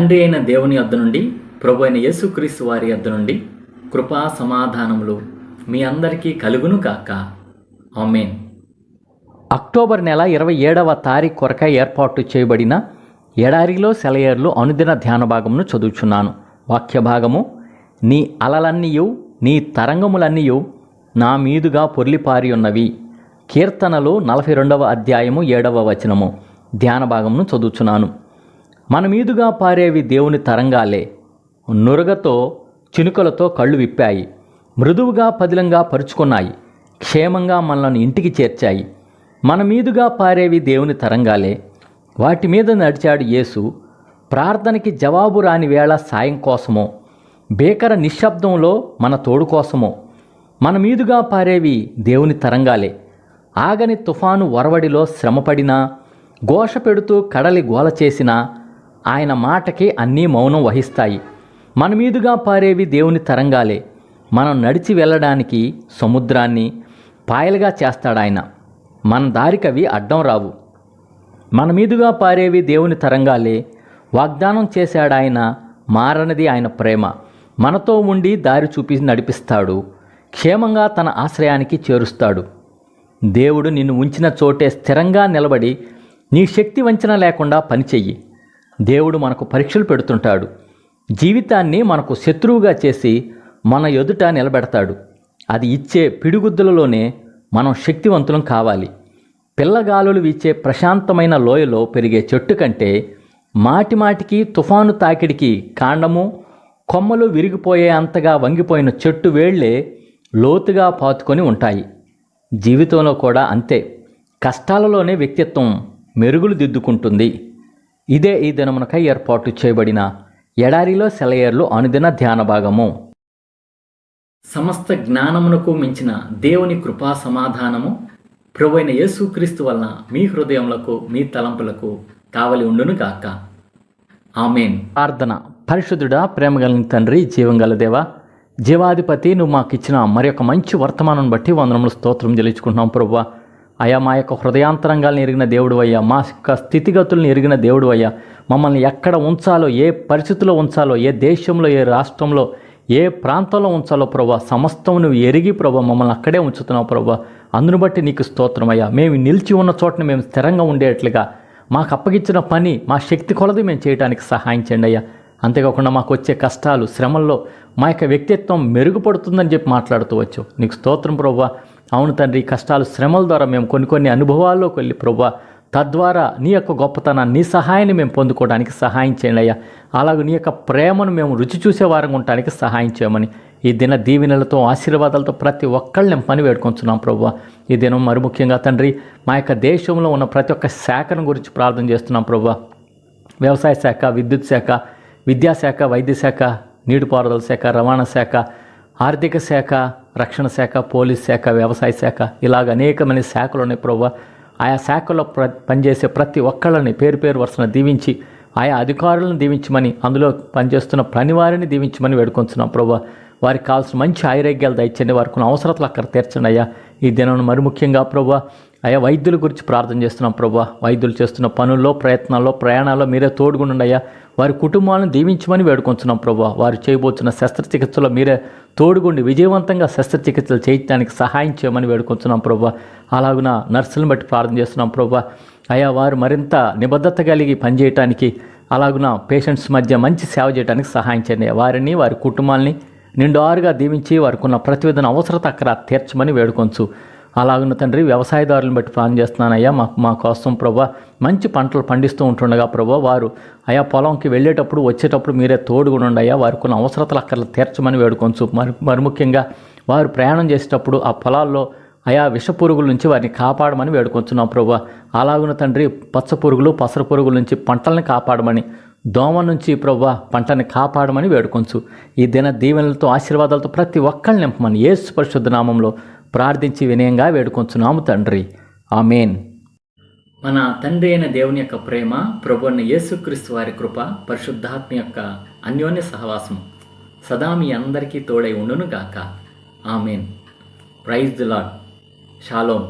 తండ్రి అయిన దేవుని వద్ద నుండి ప్రభు అయిన యేసుక్రీస్తు వారి వద్ద నుండి కృపా సమాధానములు మీ అందరికీ కలుగును కాక ఆమెన్. అక్టోబర్ నెల ఇరవై ఏడవ తారీఖు కొరకై ఏర్పాటు చేయబడిన ఎడారిలో సెలయేర్లు అనుదిన ధ్యాన భాగమును చదువుచున్నాను. వాక్య భాగము నీ అలలన్నీయు నీ తరంగములన్నీయు నా మీదుగా పొర్లిపారి ఉన్నవి కీర్తనలు నలభై రెండవ అధ్యాయము ఏడవ వచనము. ధ్యాన భాగమును చదువుచున్నాను. మన మీదుగా పారేవి దేవుని తరంగాలే. నురగతో చినుకలతో కళ్ళు విప్పాయి. మృదువుగా పదిలంగా పరుచుకున్నాయి. క్షేమంగా మనల్ని ఇంటికి చేర్చాయి. మన మీదుగా పారేవి దేవుని తరంగాలే. వాటి మీద నడిచాడు యేసు. ప్రార్థనకి జవాబు రాని వేళ సాయం కోసమో భీకర నిశ్శబ్దంలో మన తోడు కోసమో మన మీదుగా పారేవి దేవుని తరంగాలే. ఆగని తుఫాను వరవడిలో శ్రమపడినా ఘోష పెడుతూ కడలి గోల చేసినా ఆయన మాటకి అన్నీ మౌనం వహిస్తాయి. మన మీదుగా పారేవి దేవుని తరంగాలే. మనం నడిచి వెళ్ళడానికి సముద్రాన్ని పాయలుగా చేస్తాడాయన. మన దారికవి అడ్డం రావు. మన మీదుగా పారేవి దేవుని తరంగాలే. వాగ్దానం చేశాడాయన మారనిది ఆయన ప్రేమ. మనతో ఉండి దారి చూపి నడిపిస్తాడు. క్షేమంగా తన ఆశ్రయానికి చేరుస్తాడు. దేవుడు నిన్ను ఉంచిన చోటే స్థిరంగా నిలబడి నీ శక్తి వంచన లేకుండా పనిచెయ్యి. దేవుడు మనకు పరీక్షలు పెడుతుంటాడు. జీవితాన్ని మనకు శత్రువుగా చేసి మన ఎదుట నిలబెడతాడు. అది ఇచ్చే పిడిగుద్దులలోనే మనం శక్తివంతులం కావాలి. పిల్లగాలులు వీచే ప్రశాంతమైన లోయలో పెరిగే చెట్టు కంటే మాటిమాటికి తుఫాను తాకిడికి కాండము కొమ్మలు విరిగిపోయే అంతగా వంగిపోయిన చెట్టు వేళ్ళే లోతుగా పాతుకొని ఉంటాయి. జీవితంలో కూడా అంతే. కష్టాలలోనే వ్యక్తిత్వం మెరుగులు దిద్దుకుంటుంది. ఇదే ఈ దినమునకై ఏర్పాటు చేయబడిన ఎడారిలో సెలయేర్లు అనుదిన ధ్యాన భాగము. సమస్త జ్ఞానమునకు మించిన దేవుని కృపా సమాధానము ప్రభు అయిన యేసుక్రీస్తు వలన మీ హృదయములకు మీ తలంపులకు కావలి ఉండును గాక. ఆమెన్. ప్రార్థన. పరిశుద్ధుడా ప్రేమగలిగిన తండ్రి జీవంగల దేవ జీవాధిపతి నువ్వు మాకు ఇచ్చిన మరి మంచి వర్తమానం బట్టి వందనములు స్తోత్రం చెల్లించుకుంటున్నాం ప్రభు అయా మా యొక్క హృదయాంతరంగాలను ఎరిగిన దేవుడు అయ్యా మా యొక్క స్థితిగతులను ఎరిగిన దేవుడు అయ్యా మమ్మల్ని ఎక్కడ ఉంచాలో ఏ పరిస్థితిలో ఉంచాలో ఏ దేశంలో ఏ రాష్ట్రంలో ఏ ప్రాంతంలో ఉంచాలో ప్రభా సమస్తం నువ్వు ఎరిగి ప్రభా మమ్మల్ని అక్కడే ఉంచుతున్నావు ప్రభా. అందును బట్టి నీకు స్తోత్రం అయ్యా. మేము నిలిచి ఉన్న చోటని మేము స్థిరంగా ఉండేట్లుగా. మాకు అప్పగించిన పని మా శక్తి కొలది మేము చేయడానికి సహాయం చేయండి అయ్యా. అంతేకాకుండా మాకు వచ్చే కష్టాలు శ్రమల్లో మా యొక్క వ్యక్తిత్వం మెరుగుపడుతుందని చెప్పి మాట్లాడుతూ వచ్చు నీకు స్తోత్రం ప్రభా. అవును తండ్రి కష్టాలు శ్రమల ద్వారా మేము కొన్ని కొన్ని అనుభవాల్లోకి వెళ్ళి ప్రభా తద్వారా నీ యొక్క గొప్పతనాన్ని నీ సహాయాన్ని మేము పొందుకోవడానికి సహాయం చేయండి అయ్యా. అలాగే నీ యొక్క ప్రేమను మేము రుచి చూసే వారంగా ఉండడానికి సహాయం చేయమని ఈ దిన దీవెనలతో ఆశీర్వాదాలతో ప్రతి ఒక్కళ్ళని మేము పని వేడుకొంచున్నాం ప్రభు. ఈ దినం మరి ముఖ్యంగా తండ్రి మా యొక్క దేశంలో ఉన్న ప్రతి ఒక్క శాఖను గురించి ప్రార్థన చేస్తున్నాం ప్రభు. వ్యవసాయ శాఖ విద్యుత్ శాఖ విద్యాశాఖ వైద్య శాఖ నీటిపారుదల శాఖ రవాణా శాఖ ఆర్థిక శాఖ రక్షణ శాఖ పోలీస్ శాఖ వ్యవసాయ శాఖ ఇలాగ అనేకమైన శాఖలు ఉన్నాయి ప్రభు. ఆయా శాఖలో ప్ర పనిచేసే ప్రతి ఒక్కళ్ళని పేరు పేరు వరుసన దీవించి ఆయా అధికారులను దీవించమని అందులో పనిచేస్తున్న పనివారిని దీవించమని వేడుకొంచున్నాం ప్రభు. వారికి కావాల్సిన మంచి ఆరోగ్యాలు దయచండి వారికి ఉన్న అవసరతలు అక్కడ తీర్చండి అయ్యా. ఈ దినం మరి ముఖ్యంగా ప్రభు అయ్యా వైద్యుల గురించి ప్రార్థన చేస్తున్నాం ప్రభు. వైద్యులు చేస్తున్న పనుల్లో ప్రయత్నాల్లో ప్రయాణాల్లో మీరే తోడుగుండండి అయ్యా. వారి కుటుంబాలను దీవించమని వేడుకొంచున్నాం ప్రభు. వారు చేయబోతున్న శస్త్రచికిత్సలో మీరే తోడుగుండి విజయవంతంగా శస్త్రచికిత్సలు చేయించడానికి సహాయం చేయమని వేడుకొంచున్నాం ప్రభా. అలాగున నర్సులను బట్టి ప్రార్థన చేస్తున్నాం ప్రభు. అయా వారు మరింత నిబద్ధత కలిగి పనిచేయటానికి అలాగున పేషెంట్స్ మధ్య మంచి సేవ చేయడానికి సహాయం చేయండి. వారిని వారి కుటుంబాల్ని నిండారుగా దీవించి వారికి ఉన్న ప్రతివేదన అవసరత అక్కడ తీర్చమని వేడుకొంచు. అలాగున్న తండ్రి వ్యవసాయదారులను బట్టి ప్రాణం చేస్తున్నానయ్యా. మా మా కోసం ప్రభా మంచి పంటలు పండిస్తూ ఉంటుండగా ప్రభా వారు అయా పొలంకి వెళ్ళేటప్పుడు వచ్చేటప్పుడు మీరే తోడుగా అయ్యా వారికి ఉన్న అవసరతలు అక్కడ తీర్చమని వేడుకొంచు మరి మరి ముఖ్యంగా వారు ప్రయాణం చేసేటప్పుడు ఆ పొలాల్లో అయా విష పురుగుల నుంచి వారిని కాపాడమని వేడుకొంచున్నాం ప్రభా. అలాగున తండ్రి పచ్చ పురుగులు పసర పురుగుల నుంచి పంటల్ని కాపాడమని దోమ నుంచి ప్రవ్వా పంటని కాపాడమని వేడుకొంచు ఈ దిన దీవెనలతో ఆశీర్వాదాలతో ప్రతి ఒక్కరిని నింపమని ఏసు పరిశుద్ధ నామంలో ప్రార్థించి వినయంగా వేడుకొంచున్నాము తండ్రి. ఆమెన్. మన తండ్రి అయిన దేవుని యొక్క ప్రేమ ప్రభు యేసుక్రీస్తు వారి కృప పరిశుద్ధాత్మ యొక్క అన్యోన్య సహవాసం సదా మీ అందరికీ తోడై ఉండును గాక amen. Praise the lord shalom